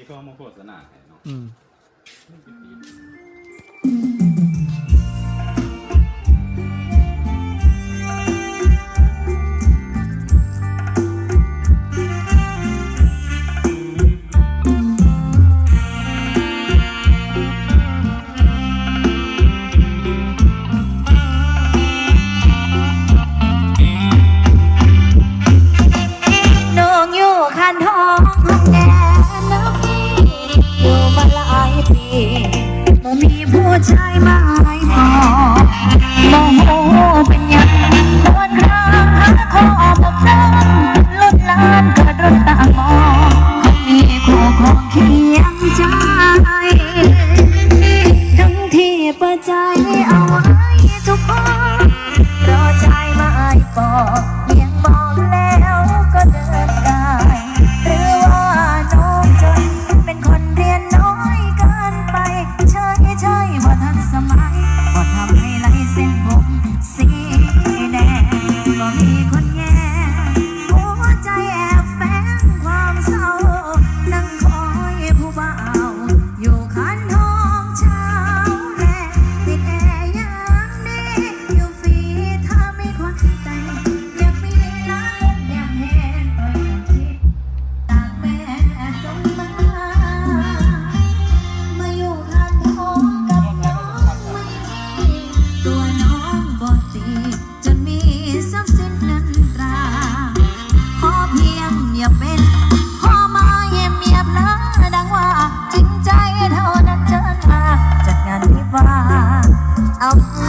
ที่เขามาโฆษณาให้เนาะอืม มันจะดีน้ บ่ฮู้เป็นยังโดนครางหาขอบ่พร้อมลุ้นลานกระโดดตามองคงมีคู่ของเคียงใจ ทั้งที่เปิดใจ out.